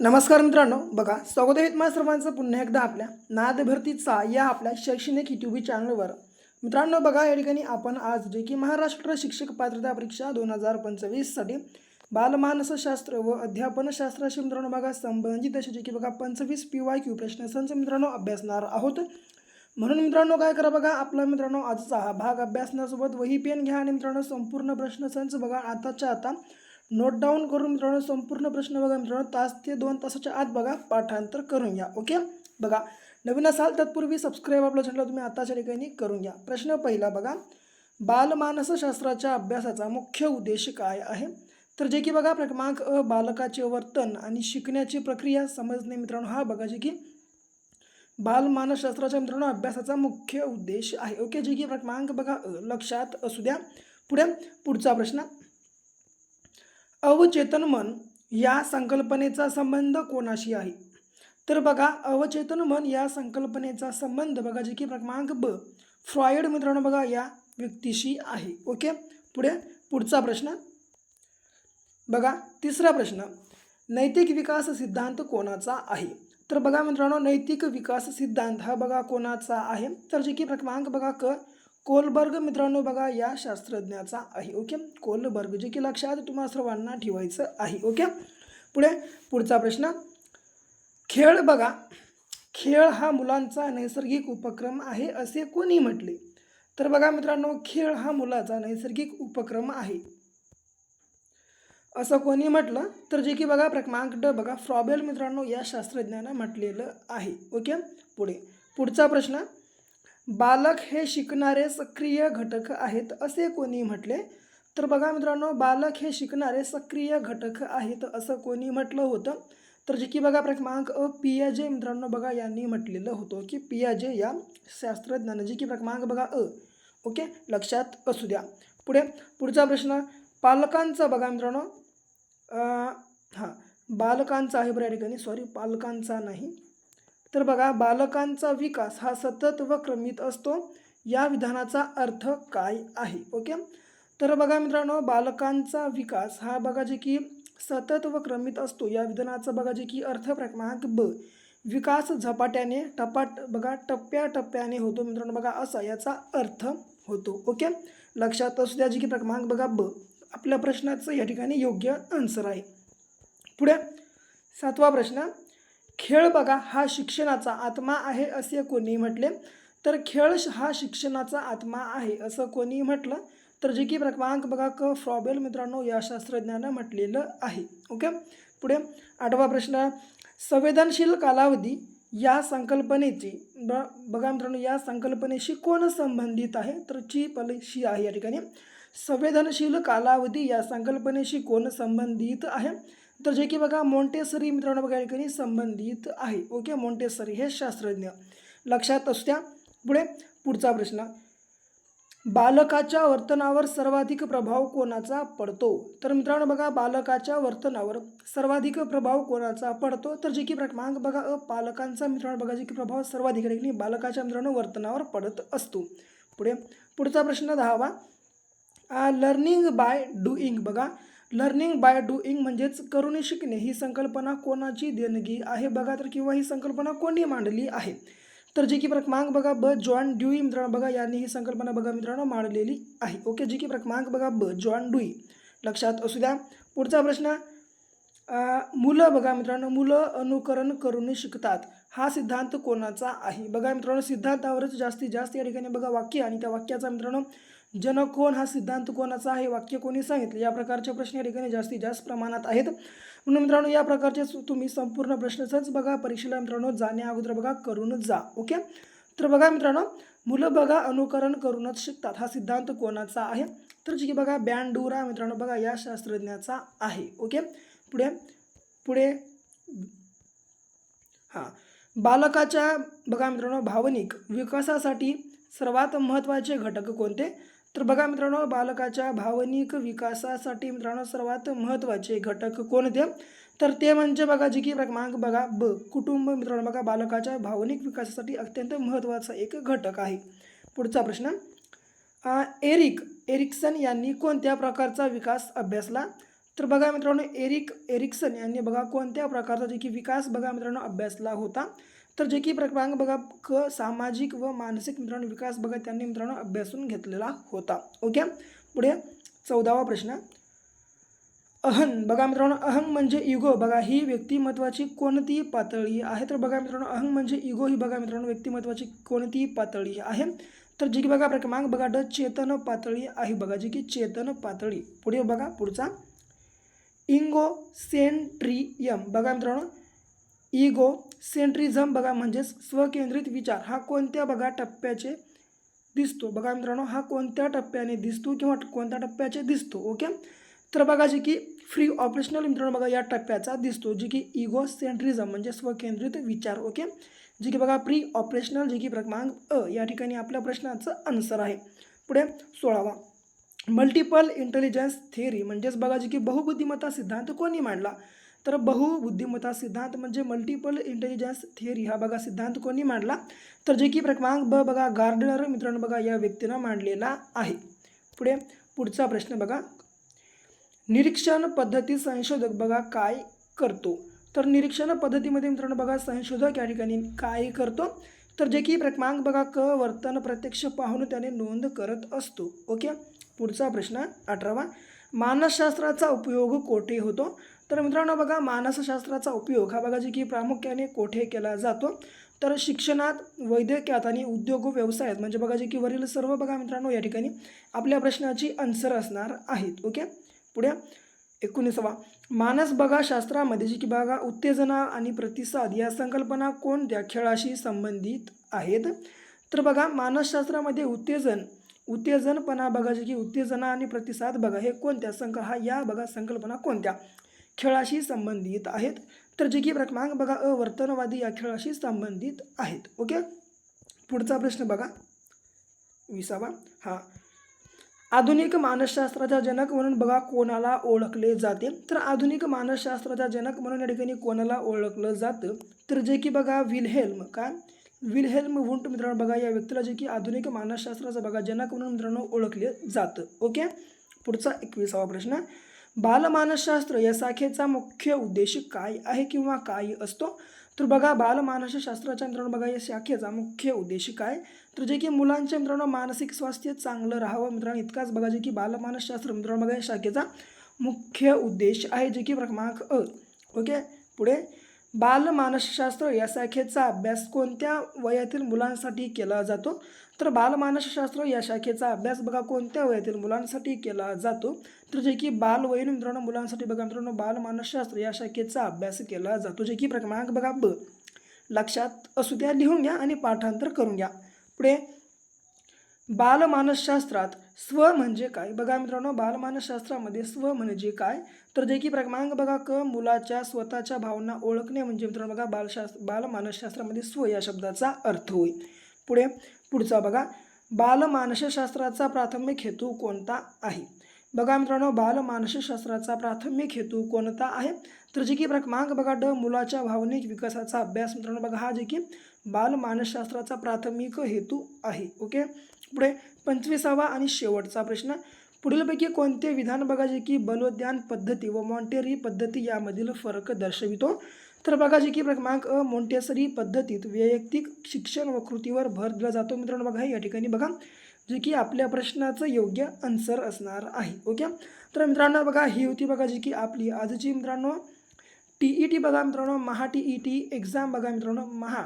नमस्कार मित्रांनो बघा स्वागत आहे तुम्हा सर्वांचं पुन्हा एकदा आपल्या नाद भरतीचा या आपल्या शैक्षणिक यूट्यूब चॅनलवर मित्रांनो बघा या ठिकाणी आपण आज जे की महाराष्ट्र शिक्षक पात्रता परीक्षा दोन हजार पंचवीससाठी बालमानसशास्त्र व अध्यापनशास्त्राशी मित्रांनो बघा संबंधित असे जे की बघा पंचवीस पी वाय क्यू प्रश्नसंच मित्रांनो अभ्यासणार आहोत. म्हणून मित्रांनो काय करा बघा आपला मित्रांनो आजचा हा भाग अभ्यासण्यासोबत वही पेन घ्या आणि मित्रांनो संपूर्ण प्रश्नसंच बघा आताच्या आता नोट डाऊन करून मित्रांनो संपूर्ण प्रश्न बघा मित्रांनो. तास ते दोन तासाच्या आत बघा पाठांतर करून घ्या ओके? बघा नवीन असाल तत्पूर्वी सबस्क्राईब आपला चॅनल तुम्ही आताच्या ठिकाणी करून घ्या. प्रश्न पहिला बघा बालमानसशास्त्राच्या अभ्यासाचा मुख्य उद्देश काय आहे? तर जे की बघा क्रमांक अ बालकाचे वर्तन आणि शिकण्याची प्रक्रिया समजणे मित्रांनो हा बघा जे की बालमानसशास्त्राच्या मित्रांनो अभ्यासाचा मुख्य उद्देश आहे ओके? जे की क्रमांक बघा लक्षात असू द्या. पुढे पुढचा प्रश्न. अवचेतन मन या संकल्पनेचा संबंध कोणाशी आहे? तर बघा अवचेतन मन या संकल्पनेचा संबंध बघा जे की क्रमांक ब फ्रॉइड मित्रांनो बघा या व्यक्तीशी आहे. ओके? पुढे पुढचा प्रश्न. बघा तिसरा प्रश्न. नैतिक विकास सिद्धांत कोणाचा आहे? तर बघा मित्रांनो नैतिक विकास सिद्धांत हा बघा कोणाचा आहे? तर जे की क्रमांक बघा क कोलबर्ग मित्रांनो बघा या शास्त्रज्ञाचा आहे ओके? कोलबर्ग जे की लक्षात तुम्हाला सर्वांना ठेवायचं आहे ओके? पुढे पुढचा प्रश्न. खेळ बघा. खेळ हा मुलांचा नैसर्गिक उपक्रम आहे असे कोणी म्हटले? तर बघा मित्रांनो खेळ हा मुलाचा नैसर्गिक उपक्रम आहे. असं कोणी म्हटलं? तर जे की बघा क्रमांक ड बघा फ्रॉबेल मित्रांनो या शास्त्रज्ञानं म्हटलेलं आहे ओके? पुढे पुढचा प्रश्न. बालक हे शिकणारे सक्रिय घटक आहेत असे कोणी म्हटले? तर बघा मित्रांनो बालक हे शिकणारे सक्रिय घटक आहेत असं कोणी म्हटलं होतं? तर जे की बघा क्रमांक अ पियाजे मित्रांनो बघा यांनी म्हटलेलं होतं की पियाजे या शास्त्रज्ञानं जे की क्रमांक बघा अ ओके लक्षात असू द्या. पुढे पुढचा प्रश्न पालकांचा बघा मित्रांनो हां बालकांचा आहे बऱ्या ठिकाणी सॉरी पालकांचा नाही. तर बघा बालकांचा विकास हा सतत व क्रमित असतो. या विधानाचा अर्थ काय आहे? ओके? तर बघा मित्रांनो बालकांचा विकास हा बघा जे की सतत व क्रमित असतो. या विधानाचा बघा जे की अर्थ क्रमांक ब. विकास झपाट्याने टपाट बघा टप्प्याटप्प्याने होतो मित्रांनो. बघा असा याचा अर्थ होतो. ओके? लक्षात असू द्या जे की क्रमांक बघा ब. आपल्या प्रश्नाचं या ठिकाणी योग्य आन्सर आहे. पुढे सातवा प्रश्न. खेळ बघा हा शिक्षणाचा आत्मा आहे असे कोणी म्हटले. तर खेळ हा शिक्षणाचा आत्मा आहे असं कोणी म्हटलं. तर जे की क्रमांक बघा क फ्रॉबेल मित्रांनो या शास्त्रज्ञानं म्हटलेलं आहे. ओके? पुढे आठवा प्रश्न. संवेदनशील कालावधी या संकल्पनेची ब बघा मित्रांनो या संकल्पनेशी कोण संबंधित आहे? तर ची पलशी आहे या ठिकाणी. संवेदनशील कालावधी या संकल्पनेशी कोण संबंधित आहे? तर जे की बघा मोंटेसरी मित्रांनो बघा ठिकाणी संबंधित आहे. ओके मॉन्टेसरी हे शास्त्रज्ञ. लक्षात असू द्या. पुढे पुढचा प्रश्न. बालकाच्या वर्तनावर सर्वाधिक प्रभाव कोणाचा पडतो? तर मित्रांनो बघा बालकाच्या वर्तनावर सर्वाधिक प्रभाव कोणाचा पडतो? तर जे की क्रमांक बघा अ पालकांचा मित्रांनो बघा जे की प्रभाव सर्वाधिक ठिकाणी बालकाच्या मित्रांनो वर्तनावर पडत असतो. पुढे पुढचा प्रश्न दहावा. लर्निंग बाय डुईंग बघा लर्निंग बाय डुईंग म्हणजेच करून शिकणे ही संकल्पना कोणाची देणगी आहे? बघा तर किंवा ही संकल्पना कोणी मांडली आहे? तर जी की क्रमांक बघा ब. जॉन ड्युई मित्रांनो बघा यांनी ही संकल्पना बघा मित्रांनो मांडलेली आहे. ओके जी की क्रमांक बघा ब. जॉन डुई लक्षात असू द्या. पुढचा प्रश्न मुलं बघा मित्रांनो मुलं अनुकरण करून शिकतात. हा सिद्धांत कोणाचा आहे? बघा मित्रांनो सिद्धांतावरच जास्तीत जास्त या ठिकाणी बघा वाक्य आणि त्या वाक्याचा मित्रांनो जन कोण हा सिद्धांत कोणाचा आहे? वाक्य कोणी सांगितलं? या प्रकारचे प्रश्न या ठिकाणी जास्तीत जास्त प्रमाणात आहेत. म्हणून मित्रांनो या प्रकारचे तुम्ही संपूर्ण प्रश्नच बघा. परीक्षेला मित्रांनो जाण्या अगोदर बघा करूनच जा. ओके? तर बघा मित्रांनो मुलं बघा अनुकरण करूनच शिकतात. हा सिद्धांत कोणाचा आहे? तर जी की बघा बँडुरा मित्रांनो बघा या शास्त्रज्ञाचा आहे. ओके? पुढे पुढे. हां. बालकाच्या बघा मित्रांनो भावनिक विकासासाठी सर्वात महत्त्वाचे घटक कोणते? तर बघा मित्रांनो बालकाच्या भावनिक विकासासाठी मित्रांनो सर्वात महत्त्वाचे घटक कोणते? तर ते म्हणजे बघा जी की क्रमांक बघा ब कुटुंब. मित्रांनो बघा बालकाच्या भावनिक विकासासाठी अत्यंत महत्त्वाचा एक घटक आहे. पुढचा प्रश्न. एरिक एरिक्सन यांनी कोणत्या प्रकारचा विकास अभ्यासला? तर बघा मित्रांनो एरिक एरिक्सन यांनी बघा कोणत्या प्रकारचा जे की विकास बघा मित्रांनो अभ्यासला होता. तर जे की क्रमांक बघा क सामाजिक व मानसिक मित्रांनो विकास बघा त्यांनी मित्रांनो अभ्यासून घेतलेला होता. ओके? पुढे चौदावा प्रश्न. अहं बघा मित्रांनो अहं म्हणजे इगो बघा ही व्यक्तिमत्वाची कोणती पातळी आहे? तर बघा मित्रांनो अहं म्हणजे इगो ही बघा मित्रांनो व्यक्तिमत्वाची कोणती पातळी आहे? तर जी की बघा क्रमांक बघा ड चेतन पातळी आहे बघा जी की चेतन पातळी. पुढे बघा पुढचा. इंगो सेंट्रियम बघा मित्रांनो इगो सेंट्रिझम बघा म्हणजेच स्वकेंद्रित विचार. हा कोणत्या बघा टप्प्याचे दिसतो? बघा मित्रांनो हा कोणत्या टप्प्याने दिसतो किंवा कोणत्या टप्प्याचे दिसतो? ओके? तर बघा जे की फ्री ऑपरेशनल मित्रांनो बघा या टप्प्याचा दिसतो जे की इगो सेंट्रिझम म्हणजे स्वकेंद्रित विचार. ओके? जे की बघा प्री ऑपरेशनल जे की क्रमांक अ या ठिकाणी आपल्या प्रश्नाचं आन्सर आहे. पुढे सोळावा. मल्टिपल इंटेलिजन्स थिअरी म्हणजेच बघा जे की बहुबुद्धिमत्ता सिद्धांत कोणी मांडला? तर बहुबुद्धिमत्ता सिद्धांत म्हणजे मल्टिपल इंटेलिजन्स थिअरी हा बघा सिद्धांत कोणी मांडला? तर जे की क्रमांक ब बघा गार्डनर मित्रांनो बघा या व्यक्तीनं मांडलेला आहे. पुढे पुढचा प्रश्न बघा. निरीक्षण पद्धती संशोधक बघा काय करतो? तर निरीक्षण पद्धतीमध्ये मित्रांनो बघा संशोधक या ठिकाणी काय करतो? तर जे की क्रमांक बघा क वर्तन प्रत्यक्ष पाहून त्याने नोंद करत असतो. ओके? पुढचा प्रश्न अठरावा. मानसशास्त्राचा उपयोग कोठे होतो? तर मित्रांनो बघा मानसशास्त्राचा उपयोग हा बघा जे की प्रामुख्याने कोठे केला जातो? तर शिक्षणात वैद्यकीयात आणि उद्योग व व्यवसायात म्हणजे बघा जे की वरील सर्व बघा मित्रांनो या ठिकाणी आपल्या प्रश्नाची आन्सर असणार आहेत ओके पुढे एकोणीसावा. मानस बघा शास्त्रामध्ये जी की बघा उत्तेजना आणि प्रतिसाद या संकल्पना कोणत्या खेळाशी संबंधित आहेत? तर बघा मानसशास्त्रामध्ये उत्तेजन उत्तेजनपणा बघा जे की उत्तेजना आणि प्रतिसाद बघा हे कोणत्या संक हा या बघा संकल्पना कोणत्या? खेळाशी संबंधित आहेत. तर जे की क्रमांक बघा अवर्तनवादी या खेळाशी संबंधित आहेत. ओके? पुढचा प्रश्न बघा. विसावा. हा. आधुनिक मानसशास्त्राचा जनक म्हणून बघा कोणाला ओळखले जाते? तर आधुनिक मानसशास्त्राचा जनक म्हणून या ठिकाणी कोणाला ओळखलं जातं? तर जे की बघा विल्हेल्म. काय विल्हेल्म वुंट मित्रांनो बघा या व्यक्तीला जे की आधुनिक मानसशास्त्राचा बघा जनक म्हणून मित्रांनो ओळखले जातं. ओके? पुढचा एकविसावा प्रश्न. बालमानसशास्त्र या शाखेचा मुख्य उद्देश काय आहे किंवा काय असतो? तर बघा बालमानसशास्त्राच्या मित्रांनो बघा या शाखेचा मुख्य उद्देश काय? तर जे की मुलांच्या मित्रांनो मानसिक स्वास्थ्य चांगलं राहावं मित्रांनो इतकाच बघा जे की बालमानसशास्त्र मित्रांनो बघा या शाखेचा मुख्य उद्देश आहे जे की क्रमांक अ. ओके? पुढे. बालमानसशास्त्र या शाखेचा अभ्यास कोणत्या वयातील मुलांसाठी केला जातो? तर बालमानसशास्त्र या शाखेचा अभ्यास बघा कोणत्या वयातील मुलांसाठी केला जातो? तर जे की बालवयीन मित्रांनो मुलांसाठी बघा मित्रांनो बालमानसशास्त्र या शाखेचा अभ्यास केला जातो. जे की क्रमांक बघा ब लक्षात असू द्या लिहून घ्या आणि पाठांतर करून घ्या. पुढे बालमानसशास्त्रात स्व म्हणजे काय? बघा मित्रांनो बालमानसशास्त्रामध्ये स्व म्हणजे काय? तर जे की क्रमांक बघा क मुलाच्या स्वतःच्या भावना ओळखणे म्हणजे मित्रांनो बघा बालशास्त्र बालमानसशास्त्रामध्ये स्व या शब्दाचा अर्थ होईल पुढे पुढचा बघा. बालमानसशास्त्राचा प्राथमिक हेतू कोणता आहे? बघा मित्रांनो बालमानसशास्त्राचा प्राथमिक हेतू कोणता आहे? तर जे की क्रमांक बघा ड मुलाच्या भावनिक विकासाचा अभ्यास. मित्रांनो बघा हा जे की बालमानसशास्त्राचा प्राथमिक हेतू आहे. ओके? पुढे पंचवीसावा आणि शेवटचा प्रश्न. पुढीलपैकी कोणते विधान बघा जे की बलोद्यान पद्धती व मॉन्टेरी पद्धती यामधील फरक दर्शवितो? तर बघा जे की क्रमांक अ मोंटेसरी पद्धतीत वैयक्तिक शिक्षण व कृतीवर भर दिला जातो. मित्रांनो बघा या ठिकाणी बघा. जे की आपल्या प्रश्नाचं योग्य आन्सर असणार आहे. ओके तर मित्रांनो बघा ही होती बघा जी की आपली आजची मित्रांनो. टी ई टी बघा मित्रांनो Maha T E T exam बघा मित्रांनो Maha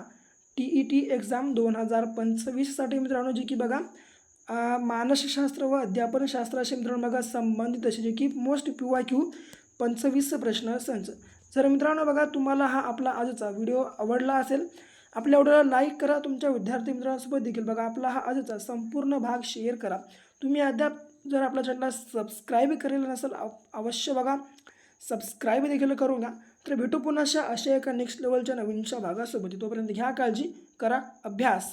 T E T exam दोन हजार पंचवीससाठी मित्रांनो जी की बघा मानसशास्त्र व अध्यापनशास्त्राशी मित्रांनो बघा संबंधित असे जे की मोस्ट पिवा क्यू पंचवीस प्रश्न संच. जर मित्रांनो बघा तुम्हाला हा आपला आजचा व्हिडिओ आवडला असेल आपल्या व्हिडिओला लाईक करा तुमच्या विद्यार्थी मित्रांसोबत देखील बघा. आपला हा आजचा संपूर्ण भाग शेअर करा. तुम्ही अद्याप जर आपल्या चॅनलला सबस्क्राईब केलेलं नसेल अवश्य बघा. सबस्क्राईब देखील करू घ्या. तर भेटू पुन्हा अशा अशा एका नेक्स्ट लेवलच्या नवीनच्या भागासोबत. तोपर्यंत घ्या काळजी करा अभ्यास.